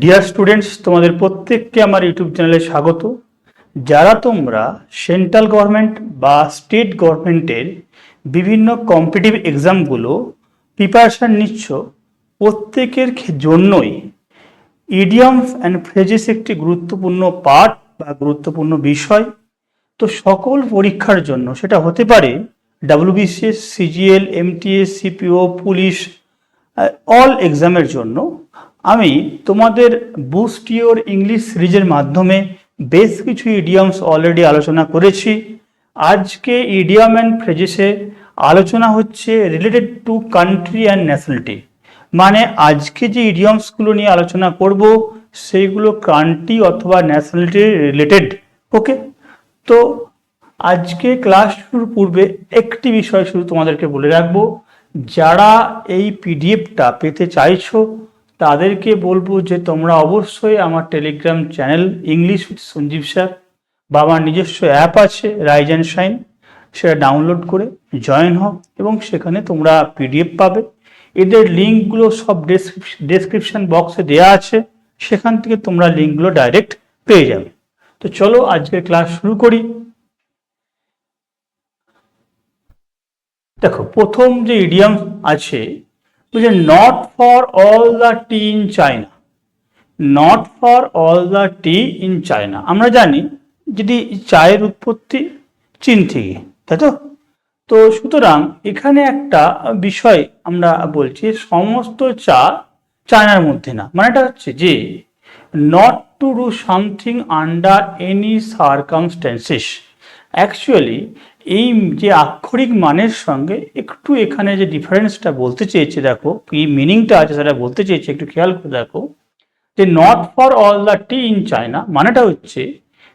Dear students তোমাদের প্রত্যেককে আমার ইউটিউব চ্যানেলে স্বাগত। যারা তোমরা সেন্ট্রাল গভর্নমেন্ট বা স্টেট গভর্নমেন্টের বিভিন্ন কম্পিটিটিভ এক্সামগুলো প্রিপারেশান নিচ্ছ, প্রত্যেকের জন্যই ইডিয়ামস অ্যান্ড ফ্রেজেস একটি গুরুত্বপূর্ণ পার্ট বা গুরুত্বপূর্ণ বিষয়। তো সকল পরীক্ষার জন্য সেটা হতে পারে WBCS CGL MTS CPO police all এক্সামের জন্য। আমি তোমাদের বুস্ট ইওর ইংলিশ সিরিজের মাধ্যমে বেশ কিছু ইডিয়ামস অলরেডি আলোচনা করেছি। আজকে ইডিয়াম অ্যান্ড ফ্রেজেসে আলোচনা হচ্ছে related to country and nationality মানে আজকে যে ইডিয়ামসগুলো নিয়ে আলোচনা করব, সেইগুলো কান্ট্রি অথবা ন্যাশনালিটি রিলেটেড ওকে তো আজকে ক্লাস শুরুর পূর্বে একটি বিষয় শুধু তোমাদেরকে বলে রাখব। যারা এই পিডিএফটা পেতে চাইছো তাদেরকে বলব যে তোমরা অবশ্যই আমার telegram channel English with Sanjeev sir বা আমার নিজস্ব অ্যাপ আছে রাইজ অ্যান্ড শাইন সেটা ডাউনলোড করে জয়েন হও এবং সেখানে তোমরা পিডিএফ পাবে। এদের লিঙ্কগুলো সব ডেসক্রিপশন বক্সে দেওয়া আছে। সেখান থেকে তোমরা লিঙ্কগুলো ডাইরেক্ট পেয়ে যাবে। তো চলো আজকের ক্লাস শুরু করি। দেখো, প্রথম যে ইডিয়াম আছে যে not for all the tea in China not for all the tea in China আমরা জানি যদি চায়ের উৎপত্তি চীন থেকে, তাই তো? তো সুতরাং এখানে একটা বিষয় আমরা বলছি, সমস্ত চা চায়নার মধ্যে না। মানে এটা হচ্ছে যে not to do something under any circumstances actually এই যে আক্ষরিক মানের সঙ্গে একটু এখানে যে ডিফারেন্সটা বলতে চেয়েছে, দেখো, কি মিনিংটা আছে সেটা বলতে চেয়েছে, একটু খেয়াল করে দেখো, যে not for all the tea in China মানেটা হচ্ছে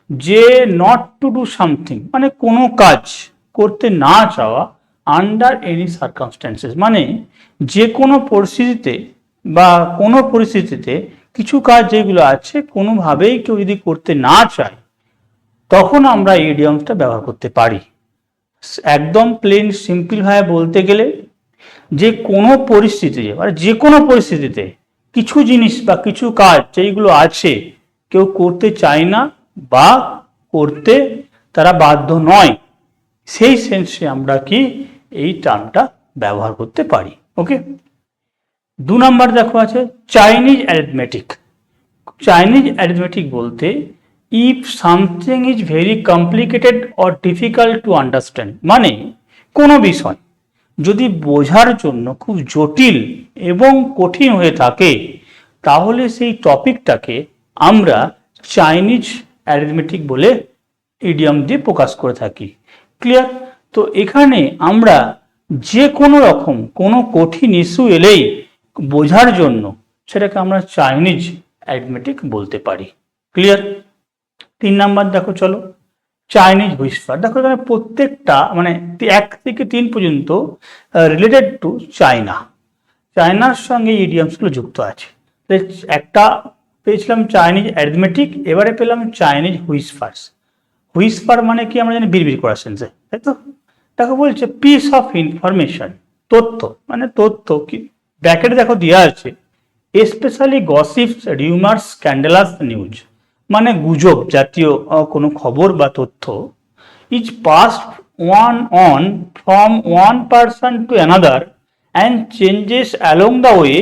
যে নট টু ডু সামথিং মানে কোনো কাজ করতে না চাওয়া আন্ডার এনি সার্কামস্ট্যান্সেস মানে যে কোনো পরিস্থিতিতে বা কোনো পরিস্থিতিতে কিছু কাজ যেগুলো আছে কোনোভাবেই কেউ যদি করতে না চায়, তখন আমরা এই ইডিয়মসটা ব্যবহার করতে পারি। একদম প্লেন সিম্পল ভাবে বলতে গেলে যে কোনো পরিস্থিতিতে মানে যে কোনো পরিস্থিতিতে কিছু জিনিস বা কিছু কাজ যেইগুলো আছে কেউ করতে চায় না বা করতে তারা বাধ্য নয়, সেই সেন্সে আমরা কি এই টার্মটা ব্যবহার করতে পারি ওকে দু নাম্বার দেখো আছে চাইনিজ অ্যারিথমেটিক চাইনিজ অ্যারিথমেটিক বলতে if something is very complicated or difficult to understand মানে কোনো বিষয় যদি বোঝার জন্য খুব জটিল এবং কঠিন হয়ে থাকে, তাহলে সেই টপিকটাকে আমরা চাইনিজ অ্যারিথমেটিক বলে ইডিয়াম দিয়ে প্রকাশ করে থাকি। ক্লিয়ার তো এখানে আমরা যে কোনো রকম কোনো কঠিন ইস্যু এলেই বোঝার জন্য সেটাকে আমরা চাইনিজ অ্যারিথমেটিক বলতে পারি। ক্লিয়ার তিন নাম্বার দেখো, চলো। চাইনিজ হুইসপার দেখো, এখানে প্রত্যেকটা মানে এক থেকে তিন পর্যন্ত রিলেটেড টু চায়না চায়নার সঙ্গে ইডিয়ামসগুলো যুক্ত আছে। একটা পেয়েছিলাম চাইনিজ অ্যারিথমেটিক এবারে পেলাম চাইনিজ হুইসপার্স হুইসপার মানে কি? আমরা জানি বিড়বিড় করার সেন্সে তাই তো? দেখো, বলছে পিস অফ ইনফরমেশন তথ্য মানে তথ্য কি? ব্র্যাকেটে দেখো দেওয়া আছে specially gossips rumours scandalous news মানে গুজব জাতীয় কোনো খবর বা তথ্য is pass one on from one person to another and changes along the way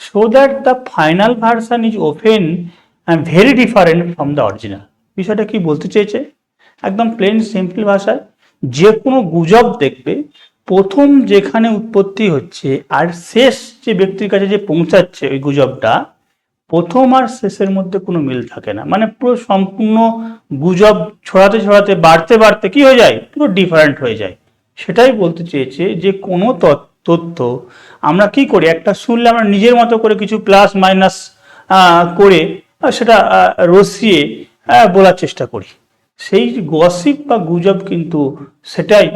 so that the final version is often very different from the original বিষয়টা কি বলতে চেয়েছে? একদম প্লেন সিম্পল ভাষায়, যে কোনো গুজব দেখবে, প্রথম যেখানে উৎপত্তি হচ্ছে আর শেষ যে ব্যক্তির কাছে যে পৌঁছাচ্ছে ওই গুজবটা প্রথম আর শেষের মধ্যে কোনো মিল থাকে না। মানে পুরো সম্পূর্ণ গুজব ছড়াতে ছড়াতে, বাড়তে বাড়তে কি হয়ে যায়? পুরো ডিফারেন্ট হয়ে যায়। সেটাই বলতে চেয়েছে যে কোনো তথ্য আমরা কি করি? একটা শুনলে আমরা নিজের মতো করে কিছু প্লাস মাইনাস করে সেটা রসিয়ে বলার চেষ্টা করি। সেই গসিপ বা গুজব কিন্তু সেটাই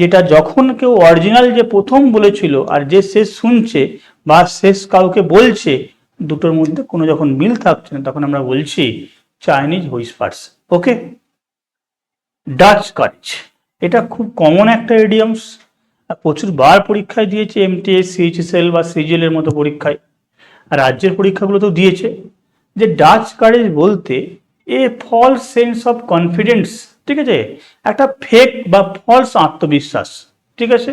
যেটা যখন কেউ অরিজিনাল যে প্রথম বলেছিল আর যে শেষ শুনছে বা শেষ কাউকে বলছে দুটোর মধ্যে কোনো যখন মিল থাকছে না, তখন আমরা বলছি Chinese whispers okay Dutch courage এটা খুব কমন একটা এডিয়ামস প্রচুর বার পরীক্ষায় দিয়েছে এমটিএস সিএইচএসএল বা সিজিএল এর মতো পরীক্ষায়। রাজ্যের পরীক্ষাগুলো তো দিয়েছে। যে ডাচ কারেজ বলতে a false sense of confidence ঠিক আছে? একটা ফেক বা ফলস আত্মবিশ্বাস, ঠিক আছে?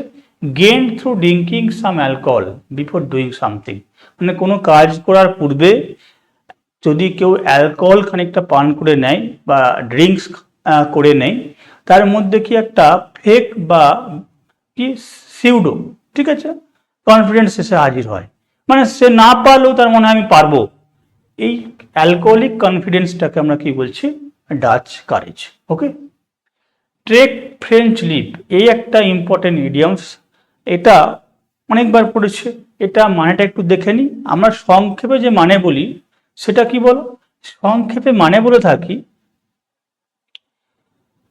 Gained through drinking some alcohol before doing something মানে কোনো কাজ করার পূর্বে যদি কেউ অ্যালকোহল খানিকটা পান করে নেয় বা ড্রিঙ্কস করে নেয়, তার মধ্যে কি একটা ফেক বা কি সিউডো, ঠিক আছে? কনফিডেন্স এসে হাজির হয়। মানে সে না পারলেও তার মনে আমি পারব। এই অ্যালকোহলিক কনফিডেন্সটাকে আমরা কি বলছি? Dutch courage, okay? Take French leave, এই একটা ইম্পর্টেন্ট ইডিয়ামস এটা অনেকবার পড়েছে, এটা মানেটা একটু দেখে নিই। আমরা সংক্ষেপে যে মানে বলি, সেটা কি বলো? সংক্ষেপে মানে বলে থাকি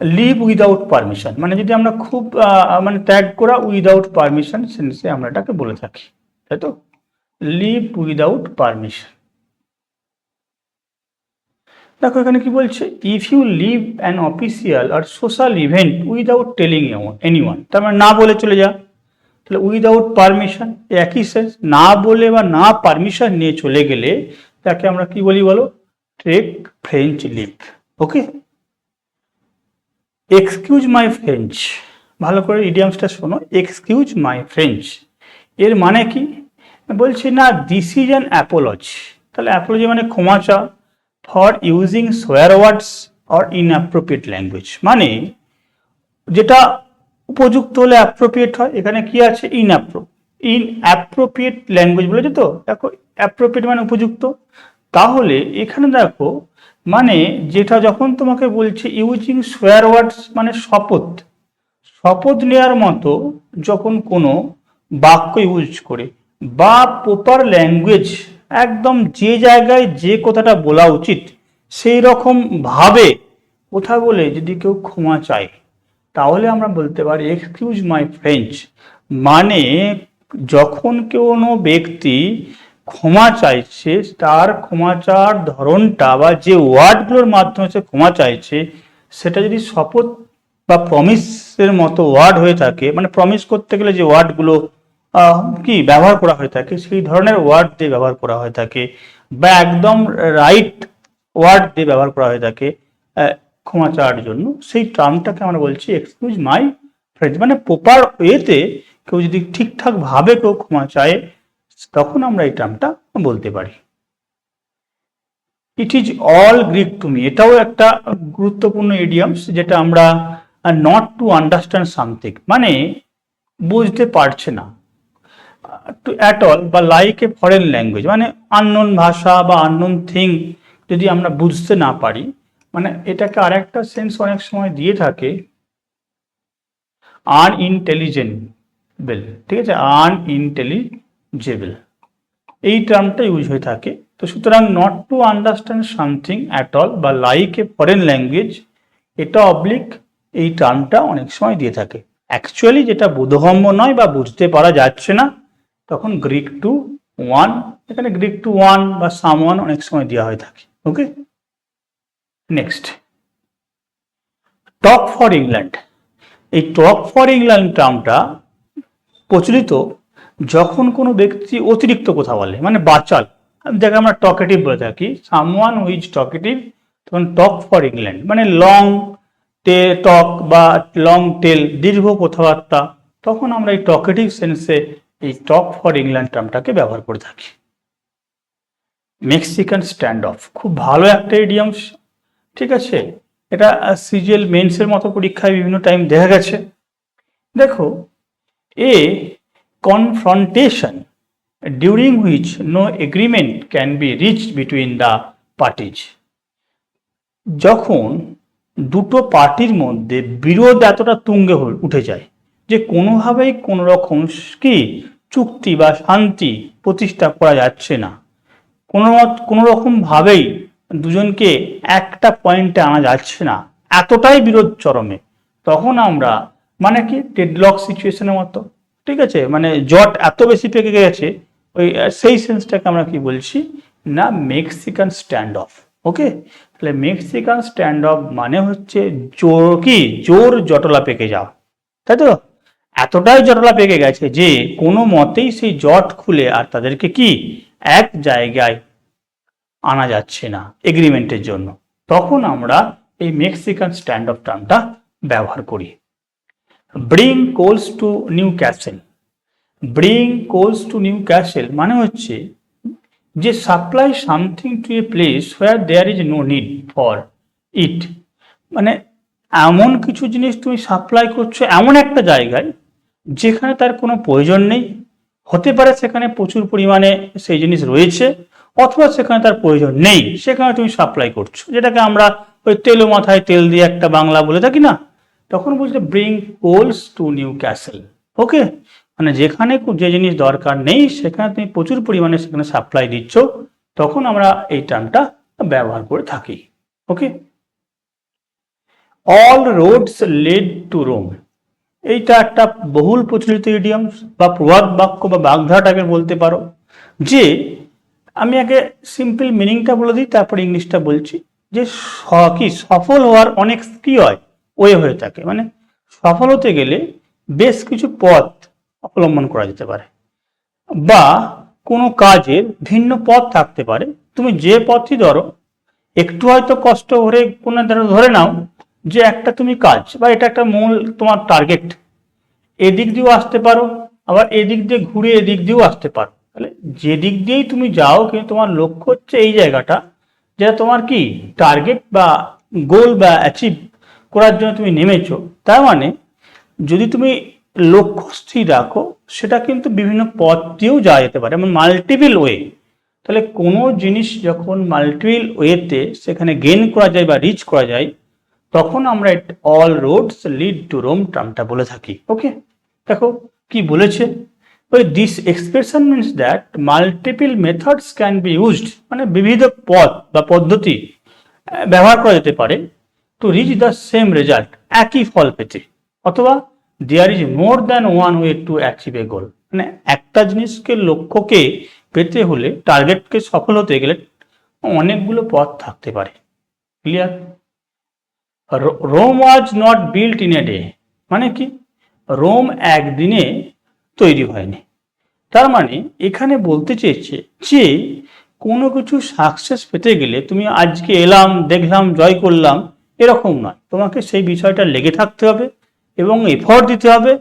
লিভ উইদাউট পারমিশন মানে যদি আমরা খুব মানে ত্যাগ করা উইদাউট পারমিশন সেন্সে আমরা এটাকে বলে থাকি, তাই তো? লিভ উইদাউট পারমিশন দেখো, এখানে কি বলছে? If you leave an official or social event without telling anyone তার মানে না বলে চলে যা। তাহলে উইদাউট পারমিশন একই সেন্স না বলে বা না পারমিশন নিয়ে চলে গেলে, তাকে আমরা কি বলি বলো? Take French leave okay excuse my French ভালো করে ইডিয়ামসটা শোনো এক্সকিউজ মাই ফ্রেঞ্চ এর মানে কি? বলছি না দিস ইজ অ্যান অ্যাপোলজ তাহলে অ্যাপোলজি মানে ক্ষমা চা for using swear words or inappropriate language মানে যেটা উপযুক্ত হলে অ্যাপ্রোপ্রিয়েট হয়। এখানে কি আছে? ইনঅ্যাপ্রো ইন অ্যাপ্রোপ্রিয়েট ল্যাঙ্গুয়েজ বলেছে তো? দেখো অ্যাপ্রোপ্রিয়েট মানে উপযুক্ত। তাহলে এখানে দেখো মানে যেটা যখন তোমাকে বলছে ইউজিং সোয়ার ওয়ার্ডস মানে শপথ শপথ নেওয়ার মতো যখন কোনো বাক্য ইউজ করে বা প্রপার ল্যাঙ্গুয়েজ একদম যে জায়গায় যে কথাটা বলা উচিত, সেই রকম ভাবে কথা বলে যদি কেউ ক্ষমা চায়। তাহলে আমরা বলতে পারি এক্সকিউজ মাই ফ্রেঞ্চ মানে যখন কোনো ব্যক্তি ক্ষমা চাইছে, তার ক্ষমা চাওয়ার ধরনটা বা যে ওয়ার্ডগুলোর মাধ্যমে সে ক্ষমা চাইছে, সেটা যদি শপথ বা প্রমিসের মতো ওয়ার্ড হয়ে থাকে মানে প্রমিস করতে গেলে যে ওয়ার্ডগুলো কি ব্যবহার করা হয়ে থাকে, সেই ধরনের ওয়ার্ড দিয়ে ব্যবহার করা হয়ে থাকে বা একদম রাইট ওয়ার্ড দিয়ে ব্যবহার করা হয়ে থাকে ক্ষমা চাওয়ার জন্য, সেই টার্মটাকে আমরা বলছি এক্সকিউজ মাই ফ্রেন্ড মানে প্রপার ওয়েতে কেউ যদি ঠিকঠাক ভাবে কেউ ক্ষমা চায়, তখন আমরা এই টার্মটা বলতে পারি। It is all Greek to me এটাও একটা গুরুত্বপূর্ণ ইডিয়ামস যেটা আমরা নট টু আন্ডারস্ট্যান্ড সামথিং মানে বুঝতে পারছে না। টু অ্যাট অল বা লাইক এ ফরেন ল্যাঙ্গুয়েজ মানে আননোন ভাষা বা আননোন থিং যদি আমরা বুঝতে না পারি মানে এটাকে আরেকটা সেন্স অনেক সময় দিয়ে থাকে আনইন্টেলিজেন্টেবল ঠিক আছে? আনইন্টেলিজেবল এই টার্মটা ইউজ হয়ে থাকে। তো সুতরাং not to understand something at all বা লাইক এ ফরেন ল্যাঙ্গুয়েজ এটা অবলিক এই টার্মটা অনেক সময় দিয়ে থাকে। অ্যাকচুয়ালি যেটা বোধগম্য নয় বা বুঝতে পারা যাচ্ছে না, তখন গ্রিক টু ওয়ান এখানে গ্রিক টু ওয়ান বা সাম অনেক সময় দেওয়া হয়ে থাকে। Okay next talk for England এই টক ফর ইংল্যান্ড টার্মটা প্রচলিত যখন কোনো ব্যক্তি অতিরিক্ত কথা বলে মানে বাচাল। যাকে আমরা টকেটিভ বলে থাকি সামওয়ান হুইজ টকেটিভ তখন টক ফর ইংল্যান্ড মানে লং টে টক বা লং টেল দীর্ঘ কথাবার্তা, তখন আমরা এই টকেটিভ সেন্সে এই টক ফর ইংল্যান্ড টার্মটাকে ব্যবহার করে থাকি। মেক্সিকান স্ট্যান্ড অফ খুব ভালো একটা ইডিয়ামস ঠিক আছে? এটা সিজিএল মেন্সের মতো পরীক্ষায় বিভিন্ন টাইম দেখা গেছে। দেখো a confrontation during which no agreement can be reach between the parties যখন দুটো পার্টির মধ্যে বিরোধ এতটা তুঙ্গে উঠে যায় যে কোনোভাবেই কোনো রকম কি চুক্তি বা শান্তি প্রতিষ্ঠা করা যাচ্ছে না কোনো কোনো রকম ভাবেই দুজনকে একটা পয়েন্টে আনা যাচ্ছে না। এতটাই বিরোধ চরমে। তখন আমরা মানে কি ডেডলক সিচুয়েশনের মতো, ঠিক আছে? মানে জট এত বেশি পেকে গেছে, ওই সেই সেন্সটাকে আমরা কি বলছি? না মেক্সিকান স্ট্যান্ড অফ ওকে তাহলে মেক্সিকান স্ট্যান্ড অফ মানে হচ্ছে জোর কি? জোর জটলা পেকে যাওয়া। তাই তো? এতটাই জটলা পেকে গেছে যে কোনো মতেই সেই জট খুলে আর তাদেরকে কি? এক জায়গায় আনা যাচ্ছে না এগ্রিমেন্টের জন্য। তখন আমরা এই মেক্সিকান স্ট্যান্ড অফ টার্মটা ব্যবহার করি। Bring coals to Newcastle bring coals to Newcastle মানে হচ্ছে যে supply something to a place where there is no need for it মানে এমন কিছু জিনিস তুমি সাপ্লাই করছ এমন একটা জায়গায় যেখানে তার কোনো প্রয়োজন নেই। হতে পারে সেখানে প্রচুর পরিমাণে সেই জিনিস রয়েছে। অথবা সেখানে তার প্রয়োজন নেই। সেখানে তুমি সাপ্লাই করছ। যেটাকে আমরা ওই তেলো মাথায় তেল দিয়ে একটা বাংলা বলে থাকি না? তখন বলছে bring coals to Newcastle okay মানে যেখানে যে জিনিস দরকার নেই, সেখানে তুমি প্রচুর পরিমাণে সেখানে সাপ্লাই দিচ্ছ। তখন আমরা এই টার্মটা ব্যবহার করে থাকি। Okay all roads led to Rome এইটা একটা বহুল প্রচলিত ইডিয়াম বা প্রবাদ বাক্য বা বাগধারাটাকে বলতে পারো, যে আমি আগে সিম্পল মিনিংটা বলে দিই, তারপর ইংলিশটা বলছি। যে কি, সফল হওয়ার অনেক কি হয় ওয়ে হয়ে থাকে। মানে সফল হতে গেলে বেশ কিছু পথ অবলম্বন করা যেতে পারে। বা কোনো কাজের ভিন্ন পথ থাকতে পারে। তুমি যে পথই ধরো, একটু হয়তো কষ্ট করে কোনো ধরে নাও যে একটা তুমি কাজ বা এটা একটা মূল তোমার টার্গেট এদিক দিয়েও আসতে পারো, আবার এদিক দিয়ে ঘুরে এদিক দিয়েও আসতে পারো। তাহলে যে দিক দিয়েই তুমি যাও, কিন্তু তোমার লক্ষ্য হচ্ছে এই জায়গাটা, যেটা তোমার কি টার্গেট বা গোল বা অ্যাচিভ করার জন্য তুমি নেমেছো। তার মানে যদি তুমি লক্ষ্য স্থির রাখো, সেটা কিন্তু বিভিন্ন পথ দিয়েও যাওয়া যেতে পারে। যেমন মাল্টিপল ওয়ে তাহলে কোনো জিনিস যখন মাল্টিপল ওয়েতে সেখানে গেন করা যায় বা রিচ করা যায়, তখন আমরা all roads lead to Rome টার্মটা বলে থাকি। ওকে দেখো, কি বলেছে? This expression means that multiple methods can be used মানে বিবিধ পথ বা পদ্ধতি ব্যবহার করা যেতে পারে to reach the same result একই ফল পেতে। অথবা there is more than one way to achieve a goal মানে একটা জিনিসকে লক্ষ্যকে পেতে হলে টার্গেটকে সফল হতে গেলে অনেকগুলো পথ থাকতে পারে। Clear Rome was not built in a day মানে কি? রোম একদিনে তৈরি হয়নি। তার মানে এখানে বলতে চেয়েছে যে, কোনো কিছু সাকসেস পেতে গেলে তুমি আজকে এলাম, দেখলাম, জয় করলাম, এরকম নয়। তোমাকে সেই বিষয়টা লেগে থাকতে হবে এবং এফর্ট দিতে হবে।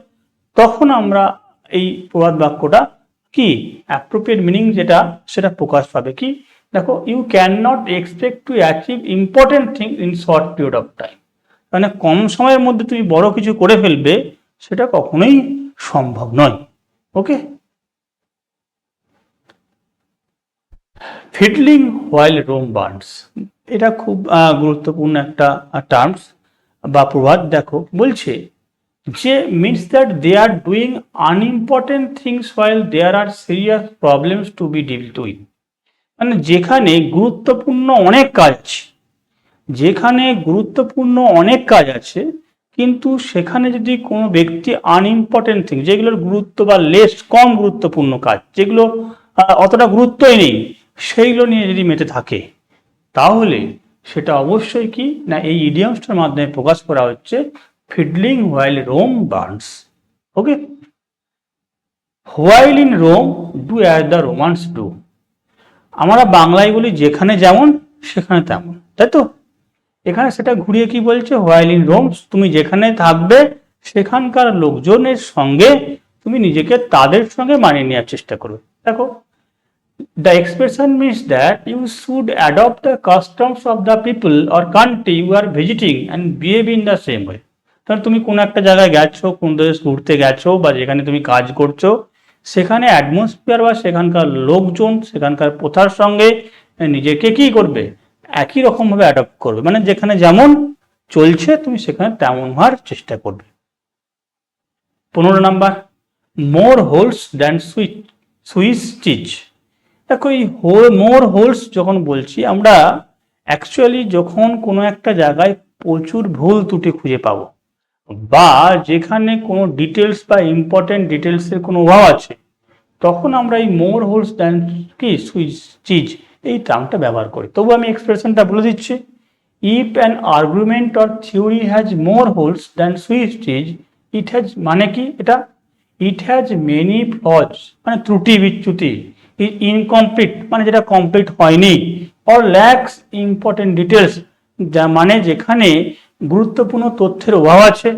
তখন আমরা এই প্রবাদ বাক্যটা কি? অ্যাপ্রোপ্রিয়েট মিনিং যেটা, সেটা প্রকাশ পাবে কি? দেখো you can not expect to achieve important thing in short period of time মানে কম সময়ের মধ্যে তুমি বড় কিছু করে ফেলবে, সেটা কখনোই সম্ভব নয়। Okay fiddling while Rome burns এটা খুব গুরুত্বপূর্ণ একটা টার্মস বা প্রবাদ দেখো। বলছে যে means that they are doing unimportant things while there are serious problems to be deal to মানে যেখানে গুরুত্বপূর্ণ অনেক কাজ, যেখানে গুরুত্বপূর্ণ অনেক কাজ আছে কিন্তু সেখানে যদি কোনো ব্যক্তি আনইম্পর্টেন্ট থিং যেগুলোর গুরুত্ব বা লেস কম গুরুত্বপূর্ণ কাজ, যেগুলো অতটা গুরুত্বই নেই, সেইগুলো নিয়ে যদি মেতে থাকে, তাহলে সেটা অবশ্যই কি, না এই ইডিয়ামসটার মাধ্যমে প্রকাশ করা হচ্ছে fiddling while Rome burns okay while in Rome do as the Romans do আমরা বাংলায় বলি যেখানে যেমন, সেখানে তেমন, তাই তো? এখানে সেটা ঘুরিয়ে কি বলছে? হোয়াইল ইন রোম তুমি যেখানে থাকবে, সেখানকার লোকজনের সঙ্গে তুমি নিজেকে তাদের সঙ্গে মানিয়ে নেওয়ার চেষ্টা করবে। দেখো the expression means that you should adopt the customs of the people or country you are visiting and behave in the same way তাহলে তুমি কোনো একটা জায়গায় গেছো, কোন দেশ ঘুরতে গেছো বা যেখানে তুমি কাজ করছ, সেখানে অ্যাটমসফিয়ার বা সেখানকার লোকজন, সেখানকার প্রথার সঙ্গে নিজেকে কি করবে? একই রকমভাবে অ্যাডপ্ট করবে। মানে যেখানে যেমন চলছে, তুমি সেখানে তেমন হওয়ার চেষ্টা করবে। পনেরো number more holes than Swiss Swiss cheese দেখো, এই মোর হোলস যখন বলছি, আমরা অ্যাকচুয়ালি যখন কোনো একটা জায়গায় প্রচুর ভুল ত্রুটি খুঁজে পাবো, বা যেখানে কোনো ডিটেলস বা ইম্পর্টেন্ট ডিটেলসের কোনো অভাব আছে, তখন আমরা এই মোর হোলস দ্যান কি? সুইচ চিজ এই টার্মটা ব্যবহার করি। তবু আমি এক্সপ্রেশনটা বলে দিচ্ছি। If an argument or theory has more holes than Swiss cheese it has মানে কি এটা? ইট হ্যাজ মেনি ফ্লজ মানে ত্রুটি বিচ্যুতি ইনকমপ্লিট মানে যেটা কমপ্লিট হয়নি অর ল্যাক্স ইম্পর্টেন্ট ডিটেলস যা মানে যেখানে গুরুত্বপূর্ণ তথ্যের অভাব আছে,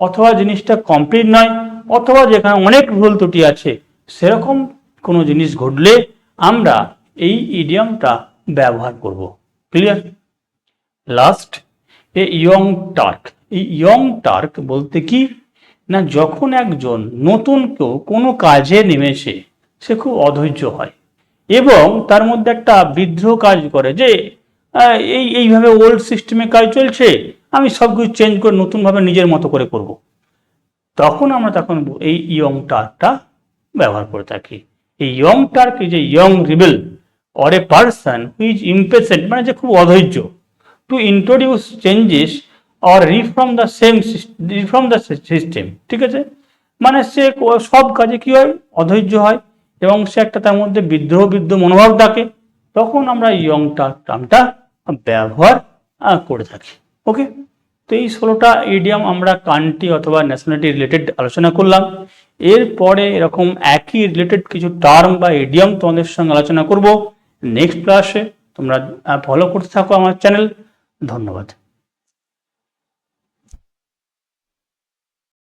অথবা জিনিসটা কমপ্লিট নয়, অথবা যেখানে অনেক ভুল ত্রুটি আছে, সেরকম কোনো জিনিস ঘটলে আমরা এই ইডিয়ামটা ব্যবহার করব। Clear last a young Turk এই ইয়ং টার্ক বলতে কি? না, যখন একজন নতুন কেউ কোনো কাজে নেমেছে, সে খুব অধৈর্য হয়। এবং তার মধ্যে একটা বিদ্রোহ কাজ করে যে এই, এইভাবে ওল্ড সিস্টেমে কাজ চলছে, আমি সব কিছু চেঞ্জ করে নতুনভাবে নিজের মতো করে করব। তখন আমরা তখন এই ইয়ং টার্কটা ব্যবহার করে থাকি। এই young Turk is a young rebel or a person who's impatient মানে যে খুব অধৈর্য to introduce changes or reform the same reform the system ঠিক আছে? মানে সে সব কাজে কি হয়? অধৈর্য হয় এবং সে একটা তার মধ্যে বিদ্রোহ বিদ্রোহ মনোভাব ডাকে। তখন আমরা ইয়ং টার্মটা ব্যবহার করে থাকি, ওকে? তো এই ষোলোটা ইডিয়াম আমরা কান্ট্রি অথবা ন্যাশনালিটি রিলেটেড আলোচনা করলাম। এরপরে এরকম একই রিলেটেড কিছু টার্ম বা ইডিয়াম তোমাদের সঙ্গে আলোচনা করব। নেক্সট ক্লাসে তোমরা ফলো করতে থাকো আমার চ্যানেল ধন্যবাদ।